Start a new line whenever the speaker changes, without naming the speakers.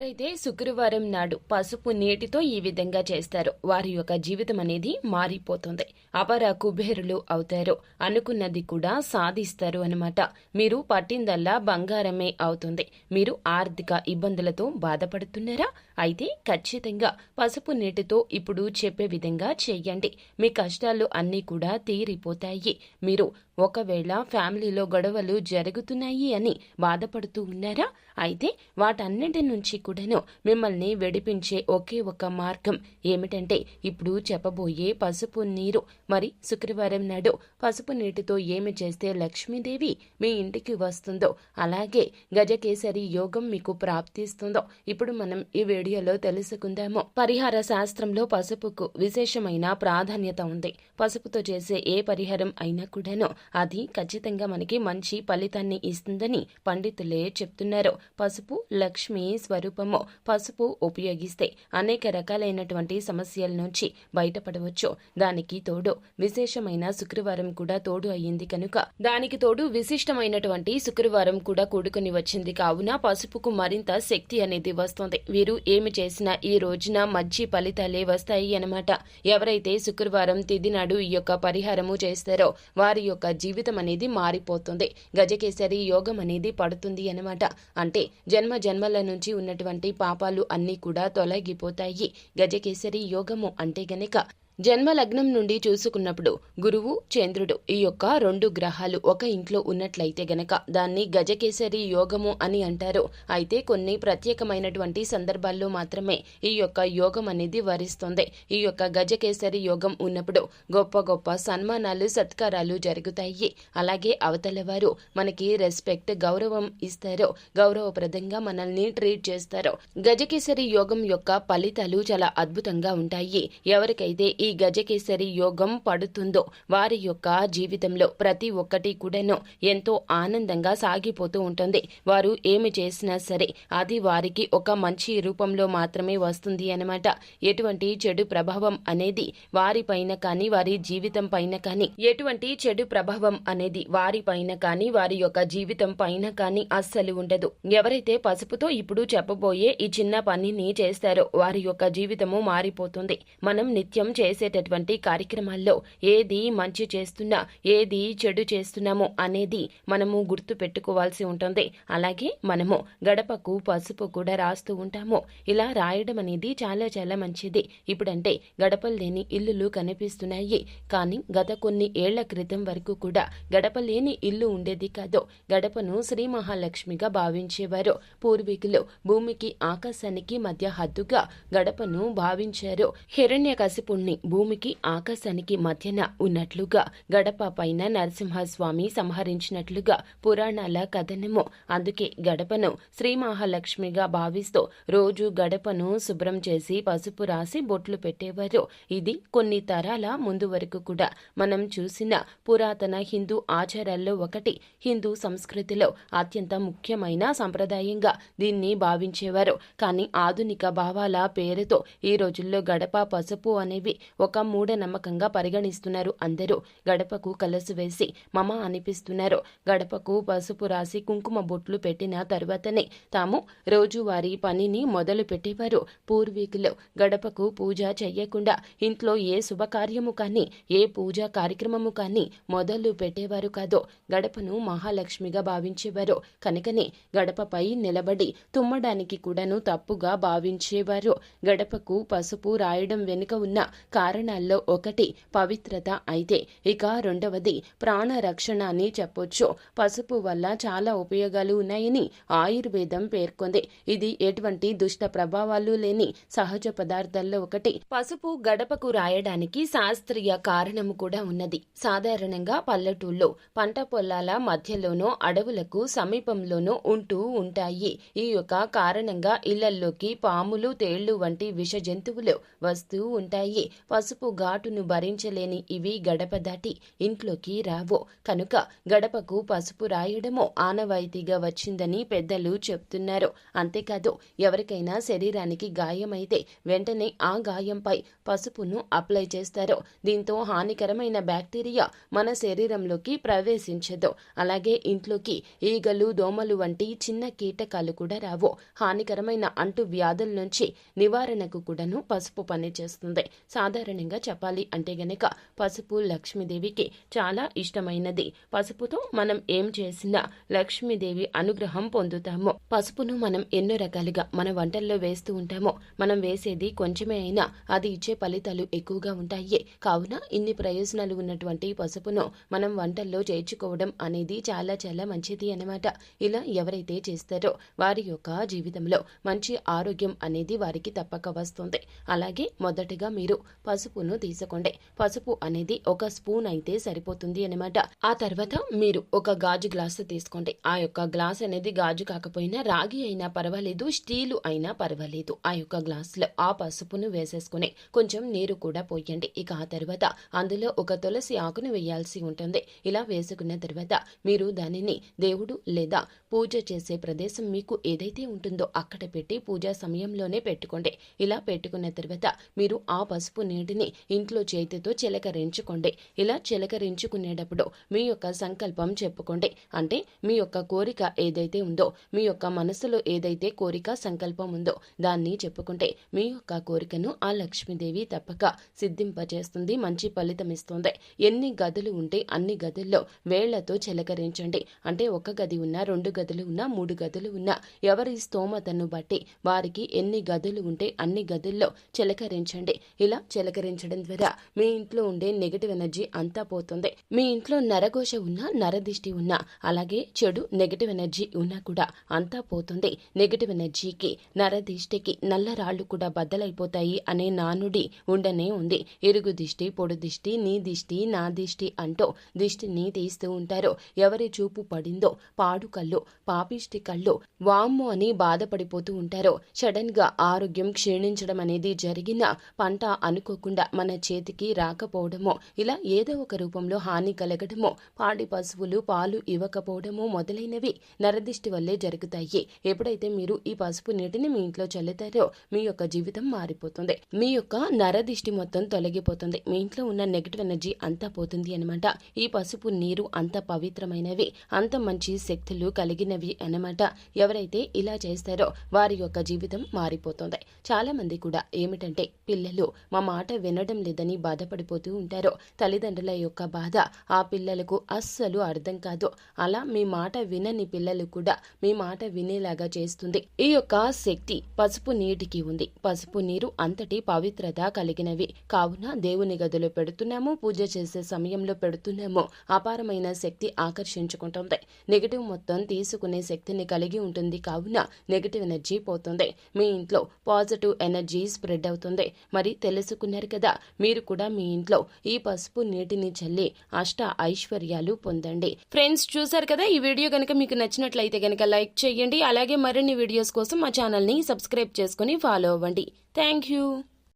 అయితే శుక్రవారం నాడు పసుపు నీటితో ఈ విధంగా చేస్తారు. వారి యొక్క జీవితం అనేది మారిపోతుంది. అపర కుబేరులు అవుతారు. అనుకున్నది కూడా సాధిస్తారు అనమాట మీరు పట్టిందల్లా బంగారమే అవుతుంది. మీరు ఆర్థిక ఇబ్బందులతో బాధపడుతున్నారా? అయితే ఖచ్చితంగా పసుపు నీటితో ఇప్పుడు చెప్పే విధంగా చేయండి. మీ కష్టాలు అన్నీ కూడా తీరిపోతాయి. మీరు ఒకవేళ ఫ్యామిలీలో గొడవలు జరుగుతున్నాయి అని బాధపడుతూ ఉన్నారా? అయితే వాటన్నిటి నుంచి కూడాను మిమ్మల్ని వెడిపించే ఒకే ఒక మార్గం ఏమిటంటే ఇప్పుడు చెప్పబోయే పసుపు నీరు. మరి శుక్రవారం నాడు పసుపు నీటితో ఏమి చేస్తే లక్ష్మీదేవి మీ ఇంటికి వస్తుందో అలాగే గజకేసరి యోగం మీకు ప్రాప్తిస్తుందో ఇప్పుడు మనం ఈ వీడియోలో తెలుసుకుందాము. పరిహార శాస్త్రంలో పసుపుకు విశేషమైన ప్రాధాన్యత ఉంది. పసుపుతో చేసే ఏ పరిహారం అయినా కూడాను అది ఖచ్చితంగా మనకి మంచి ఫలితాన్ని ఇస్తుందని పండితులే చెప్తున్నారు. పసుపు లక్ష్మి స్వరూపము. పసుపు ఉపయోగిస్తే అనేక రకాలైనటువంటి సమస్యల నుంచి బయటపడవచ్చు. దానికి తోడు విశేషమైన శుక్రవారం కూడా తోడు అయ్యింది కనుక దానికి తోడు విశిష్టమైనటువంటి శుక్రవారం కూడా కూడుకుని వచ్చింది. కావున పసుపుకు మరింత శక్తి అనేది వస్తుంది. వీరు ఏమి చేసినా ఈ రోజున మంచి ఫలితాలే వస్తాయి అన్నమాట. ఎవరైతే శుక్రవారం తిది నాడు ఈ యొక్క పరిహారము చేస్తారో వారి యొక్క జీవితం అనేది మారిపోతుంది. గజకేసరి యోగం అనేది పడుతుంది అన్నమాట. అంటే జన్మ జన్మల నుంచి ఉన్నటువంటి పాపాలు అన్నీ కూడా తొలగిపోతాయి. గజకేసరి యోగము అంటే గనక జన్మ లగ్నం నుండి చూసుకున్నప్పుడు గురువు చంద్రుడు ఈ యొక్క రెండు గ్రహాలు ఒక ఇంట్లో ఉన్నట్లయితే గనక దాన్ని గజకేసరి యోగము అని అంటారు. అయితే కొన్ని ప్రత్యేకమైనటువంటి సందర్భాల్లో మాత్రమే ఈ యొక్క యోగం అనేది వరిస్తుంది. ఈ యొక్క గజకేసరి యోగం ఉన్నప్పుడు గొప్ప గొప్ప సన్మానాలు సత్కారాలు జరుగుతాయి. అలాగే అవతల వారు మనకి రెస్పెక్ట్ గౌరవం ఇస్తారో. గౌరవప్రదంగా మనల్ని ట్రీట్ చేస్తారో. గజకేసరి యోగం యొక్క ఫలితాలు చాలా అద్భుతంగా ఉంటాయి. ఎవరికైతే ఈ ఈ గజకేసరి యోగం పడుతుందో వారి యొక్క జీవితంలో ప్రతి ఒక్కటి కూడాను ఎంతో ఆనందంగా సాగిపోతూ ఉంటుంది. వారు ఏమి చేసినా సరే అది వారికి ఒక మంచి రూపంలో మాత్రమే వస్తుంది అనమాట ఎటువంటి చెడు ప్రభావం అనేది వారి పైన కానీ వారి జీవితం పైన కానీ ఎటువంటి చెడు ప్రభావం అనేది వారి పైన కానీ వారి యొక్క జీవితం పైన కానీ అస్సలు ఉండదు. ఎవరైతే పసుపుతో ఇప్పుడు చెప్పబోయే ఈ చిన్న పనిని చేస్తారో వారి యొక్క జీవితము మారిపోతుంది. మనం నిత్యం చేసేటటువంటి కార్యక్రమాల్లో ఏది మంచి చేస్తున్నా ఏది చెడు చేస్తున్నామో అనేది మనము గుర్తు పెట్టుకోవాల్సి ఉంటుంది. అలాగే మనము గడపకు పసుపు కూడా రాస్తూ ఉంటాము. ఇలా రాయడం అనేది చాలా చాలా మంచిది. ఇప్పుడంటే గడపలు లేని ఇల్లులు కనిపిస్తున్నాయి. కానీ గత కొన్ని ఏళ్ళ క్రితం వరకు కూడా గడప లేని ఇల్లు ఉండేది కాదు. గడపను శ్రీ మహాలక్ష్మిగా భావించేవారు. పూర్వీకులు భూమికి ఆకాశానికి మధ్య హద్దుగా గడపను భావించారు. హిరణ్య కసిపుణ్ణి భూమికి ఆకాశానికి మధ్యన ఉన్నట్లుగా గడప పైన నరసింహస్వామి సంహరించినట్లుగా పురాణాల కథనము. అందుకే గడపను శ్రీ మహాలక్ష్మిగా భావిస్తూ రోజు గడపను శుభ్రం చేసి పసుపు రాసి బొట్లు పెట్టేవారు. ఇది కొన్ని తరాల ముందు వరకు కూడా మనం చూసిన పురాతన హిందూ ఆచారాల్లో ఒకటి. హిందూ సంస్కృతిలో అత్యంత ముఖ్యమైన సంప్రదాయంగా దీన్ని భావించేవారు. కానీ ఆధునిక భావాల పేరుతో ఈ రోజుల్లో గడప పసుపు అనేవి ఒక మూఢనమ్మకంగా పరిగణిస్తున్నారు అందరూ. గడపకు కలసు వేసి మమ అనిపిస్తున్నారు. గడపకు పసుపు రాసి కుంకుమ బొట్లు పెట్టిన తర్వాతనే తాము రోజువారీ పనిని మొదలు పెట్టేవారు. పూర్వీకులు గడపకు పూజ చెయ్యకుండా ఇంట్లో ఏ శుభకార్యము కానీ ఏ పూజా కార్యక్రమము కానీ మొదలు పెట్టేవారు కాదు. గడపను మహాలక్ష్మిగా భావించేవారు. కనుకనే గడపపై నిలబడి తుమ్మడానికి కూడాను తప్పుగా భావించేవారు. గడపకు పసుపు రాయడం వెనుక ఉన్న కారణాల్లో ఒకటి పవిత్రత అయితే ఇక రెండవది ప్రాణ రక్షణ అని చెప్పొచ్చు. పసుపు వల్ల చాలా ఉపయోగాలు ఉన్నాయని ఆయుర్వేదం పేర్కొంది. ఇది ఎటువంటి దుష్ట ప్రభావాలు లేని సహజ పదార్థాల్లో ఒకటి. పసుపు గడపకు రాయడానికి శాస్త్రీయ కారణము కూడా ఉన్నది. సాధారణంగా పల్లెటూళ్ళలో పంట పొలాల మధ్యలోనో అడవులకు సమీపంలోనో ఉంటూ ఉంటాయి. ఈ యొక్క కారణంగా ఇళ్ళల్లోకి పాములు తేళ్ళు వంటి విష జంతువులు వస్తూ ఉంటాయి. పసుపు ఘాటును భరించలేని ఇవి గడప దాటి ఇంట్లోకి రావు. కనుక గడపకు పసుపు రాయడమో ఆనవాయితీగా వచ్చిందని పెద్దలు చెప్తున్నారు. అంతేకాదు ఎవరికైనా శరీరానికి గాయమైతే వెంటనే ఆ గాయంపై పసుపును అప్లై చేస్తారు. దీంతో హానికరమైన బ్యాక్టీరియా మన శరీరంలోకి ప్రవేశించదు. అలాగే ఇంట్లోకి ఈగలు దోమలు వంటి చిన్న కీటకాలు కూడా రావు. హానికరమైన అంటు వ్యాధుల నుంచి నివారణకు కూడాను పసుపు పనిచేస్తుంది. సాధారణంగా చెప్పాలి అంటే గనక పసుపు లక్ష్మీదేవికి చాలా ఇష్టమైనది. పసుపుతో మనం ఏం చేసినా లక్ష్మీదేవి అనుగ్రహం పొందుతాము. పసుపును మనం ఎన్నో రకాలుగా మన వంటల్లో వేస్తూ ఉంటాము. మనం వేసేది కొంచెమే అయినా అది ఇచ్చే ఫలితాలు ఎక్కువగా ఉంటాయి. కావున ఇన్ని ప్రయోజనాలు ఉన్నటువంటి పసుపును మనం వంటల్లో చేర్చుకోవడం అనేది చాలా చాలా మంచిది అన్నమాట. ఇలా ఎవరైతే చేస్తారో వారి యొక్క జీవితంలో మంచి ఆరోగ్యం అనేది వారికి తప్పక వస్తుంది. అలాగే మొదటగా మీరు పసుపును తీసుకోండి. పసుపు అనేది ఒక స్పూన్ అయితే సరిపోతుంది అనమాట ఆ తర్వాత మీరు ఒక గాజు గ్లాసు తీసుకోండి. ఆ యొక్క గ్లాస్ అనేది గాజు కాకపోయినా రాగి అయినా పర్వాలేదు స్టీలు అయినా పర్వాలేదు. ఆ యొక్క గ్లాసులో ఆ పసుపును వేసేసుకుని కొంచెం నీరు కూడా పోయండి. ఇక ఆ తర్వాత అందులో ఒక తులసి ఆకును వేయాల్సి ఉంటుంది. ఇలా వేసుకున్న తర్వాత మీరు దానిని దేవుడు లేదా పూజ చేసే ప్రదేశం మీకు ఏదైతే ఉంటుందో అక్కడ పెట్టి పూజా సమయంలోనే పెట్టుకోండి. ఇలా పెట్టుకున్న తర్వాత మీరు ఆ పసుపుని నీటిని ఇంట్లో చేతితో చిలకరించుకోండి. ఇలా చిలకరించుకునేటప్పుడు మీ యొక్క సంకల్పం చెప్పుకోండి. అంటే మీ యొక్క కోరిక ఏదైతే ఉందో మీ యొక్క మనసులో ఏదైతే కోరిక సంకల్పం ఉందో దాన్ని చెప్పుకుంటే మీ యొక్క కోరికను ఆ లక్ష్మీదేవి తప్పక సిద్ధింపచేస్తుంది మంచి ఫలితం ఇస్తుంది. ఎన్ని గదులు ఉంటే అన్ని గదుల్లో వేళ్ళతో చిలకరించండి. అంటే ఒక గది ఉన్నా రెండు గదులు ఉన్నా మూడు గదులు ఉన్నా ఎవరి స్తోమతను బట్టి వారికి ఎన్ని గదులు ఉంటే అన్ని గదుల్లో చిలకరించండి. ఇలా పలకరించడం ద్వారా మీ ఇంట్లో ఉండే నెగటివ్ ఎనర్జీ అంతా పోతుంది. మీ ఇంట్లో నరఘోష ఉన్నా నరదిష్టి ఉన్నా అలాగే చెడు నెగటివ్ ఎనర్జీ ఉన్నా కూడా అంతా పోతుంది. నెగటివ్ ఎనర్జీకి నరదిష్టికి నల్ల రాళ్ళు కూడా బద్దలైపోతాయి అనే నానుడి ఉండనే ఉంది. ఇరుగు దిష్టి పొడు దిష్టి నీ దిష్టి నా దిష్టి అంటూ దిష్టిని తీస్తూ ఉంటారు. ఎవరి చూపు పడిందో పాడు కళ్ళు పాపిష్టి కళ్ళు వామ్ము అని బాధపడిపోతూ ఉంటారో. సడన్గా ఆరోగ్యం క్షీణించడం అనేది జరిగిన పంట అనుకో అనుకోకుండా మన చేతికి రాకపోవడమో ఇలా ఏదో ఒక రూపంలో హాని కలగడమో పాడి పశువులు పాలు ఇవ్వకపోవడమో మొదలైనవి నరదిష్టి వల్లే జరుగుతాయి. ఎప్పుడైతే మీరు ఈ పసుపు నీటిని మీ ఇంట్లో చల్లుతారో మీ యొక్క జీవితం మారిపోతుంది. మీ యొక్క నరదిష్టి మొత్తం తొలగిపోతుంది. మీ ఇంట్లో ఉన్న నెగిటివ్ ఎనర్జీ అంతా పోతుంది అనమాట ఈ పసుపు నీరు అంత పవిత్రమైనవి అంత మంచి శక్తులు కలిగినవి అన్నమాట. ఎవరైతే ఇలా చేస్తారో వారి యొక్క జీవితం మారిపోతుంది. చాలా మంది కూడా ఏమిటంటే పిల్లలు మా మాట వినడం లేదని బాధపడిపోతూ ఉంటారు. తల్లిదండ్రుల యొక్క బాధ ఆ పిల్లలకు అస్సలు అర్థం కాదు. అలా మీ మాట వినని పిల్లలు కూడా మీ మాట వినేలాగా చేస్తుంది. ఈ యొక్క శక్తి పసుపు నీటికి ఉంది. పసుపు నీరు అంతటి పవిత్రత కలిగినవి. కావున దేవుని గదిలో పెడుతున్నాము. పూజ చేసే సమయంలో పెడుతున్నాము. అపారమైన శక్తి ఆకర్షించుకుంటుంది. నెగిటివ్ మొత్తం తీసుకునే శక్తిని కలిగి ఉంటుంది. కావున నెగిటివ్ ఎనర్జీ పోతుంది. మీ ఇంట్లో పాజిటివ్ ఎనర్జీ స్ప్రెడ్ అవుతుంది. మరి విన్నారు కదా. మీరు కూడా మీ ఇంట్లో ఈ పసుపు నీటిని చల్లి అష్ట ఐశ్వర్యాలు పొందండి. ఫ్రెండ్స్ చూసారు కదా ఈ వీడియో కనుక మీకు నచ్చినట్లయితే కనుక లైక్ చేయండి. అలాగే మరిన్ని వీడియోస్ కోసం మా ఛానల్ని సబ్స్క్రైబ్ చేసుకుని ఫాలో అవ్వండి. Thank you.